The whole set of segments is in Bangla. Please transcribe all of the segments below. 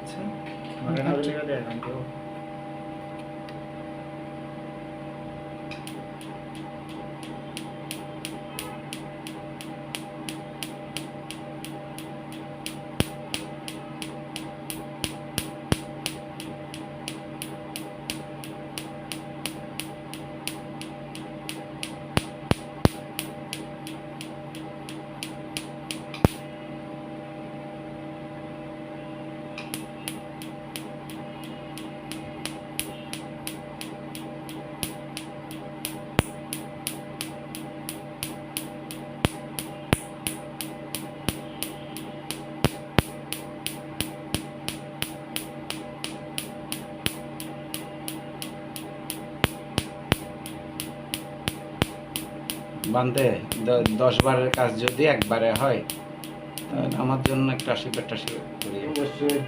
আচ্ছা বানতে দশ বারের কাজ যদি একবারে হয় তাহলে আমার জন্য একটা আশীর্বাদ টাশীর্বাদ অবশ্যই।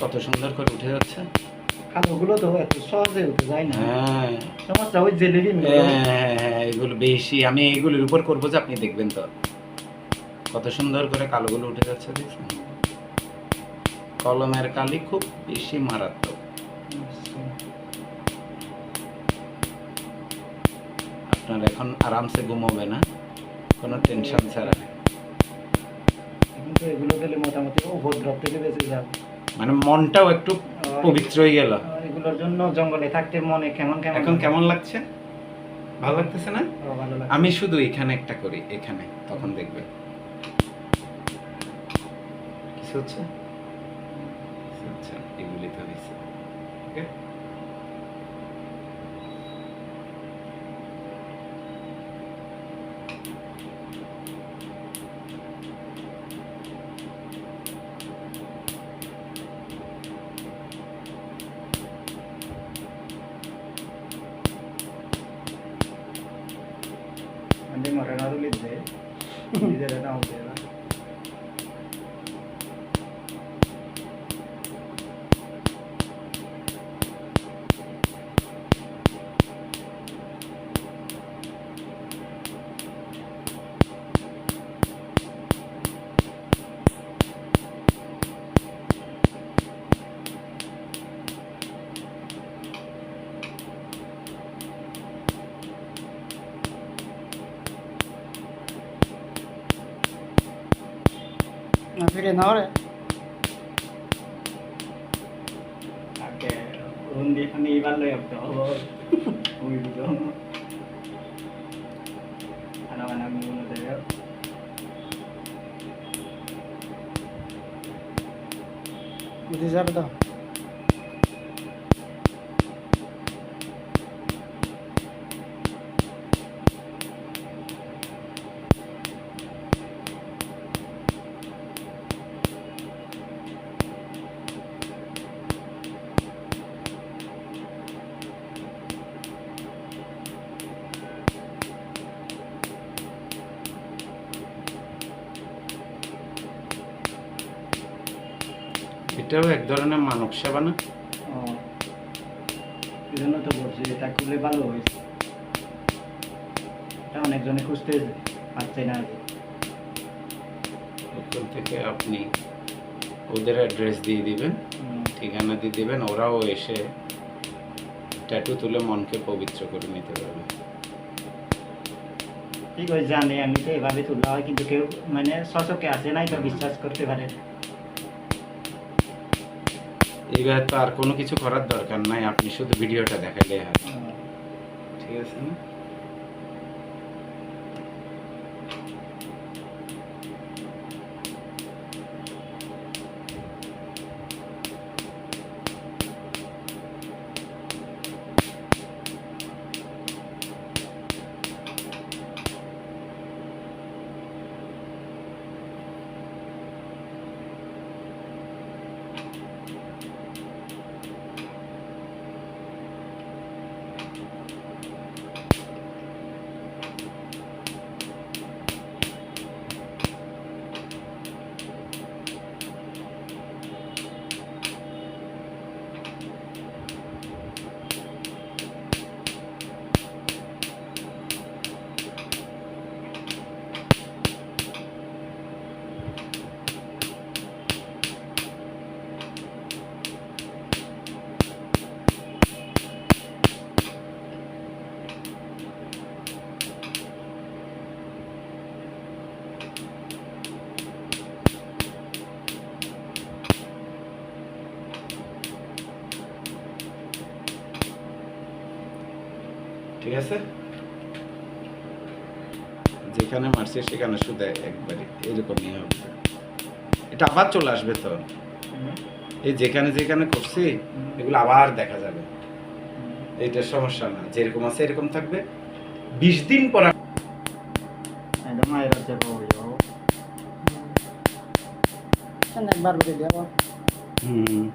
কত সুন্দর করে উঠে যাচ্ছে? তো এত সহজে উঠে যায় না। হ্যাঁ। সমস্যা ওই জেলেবি হ্যাঁ, হ্যাঁ, হ্যাঁ, এগুলো বেশি। আমি এগুলোর উপর করব যে আপনি দেখবেন তো। কত সুন্দর করে কালোগুলো উঠে যাচ্ছে দেখছেন? কলমের কালি খুব বেশি মারাত্মক। আপনার এখন আরামসে ঘুমোবে না কোনো টেনশন ছাড়া। কিন্তু এগুলো দিলে মোটামুটি উপদ্রব থেকে বেঁচে যাবে। মানে মনটাও একটু পবিত্র হয়ে গেল। এগুলোর জন্য জঙ্গলে থাকতে মনে কেমন কেমন? এখন কেমন লাগছে? ভালো লাগতেছে না? আমি শুধু এখানে একটা করি এখানে তখন দেখবে। কিছু হচ্ছে? কিছু হচ্ছে না, এগুলি তো হয়েছে ওকে అంటే మరణాలు ఇద్దే 뱃속에 넣으래. তাকে কোন দিশানে এইবাৰ লৈ আপ হ'ব বুজিছো খানা বানা মোৰ মতে বুঝে যাবে তো এটাও এক ধরনের মানব সেবা না. তো বলছি এটা খুলে ভালো হয়েছে এটা অনেকজনে খুঁজতে পারছে না ওখান থেকে আপনি ওদের অ্যাড্রেস দিয়ে দিবেন ঠিকানা দিয়ে দিবেন ওরাও এসে ট্যাটু তুলে মনকে পবিত্র করে নিতে পারবে। ঠিক আছে জানে আমি তো এভাবে তোলা হয় কিন্তু কেউ মানে সচকে আসে নাই তো বিশ্বাস করতে পারে এইবার তো আর কোনো কিছু করার দরকার নাই, আপনি শুধু ভিডিওটা দেখালেই হয় ঠিক আছে। না ঠিক আছে? যেখানে মারছি সেখানে শুধু একবারে এরকমই হবে। এটা আবার চলে আসবে তো। এই যেখানে যেখানে করছি এগুলো আবার দেখা যাবে। এটা সমস্যা না। যেরকম আছে এরকম থাকবে। বিশ দিন পর একবার হুম।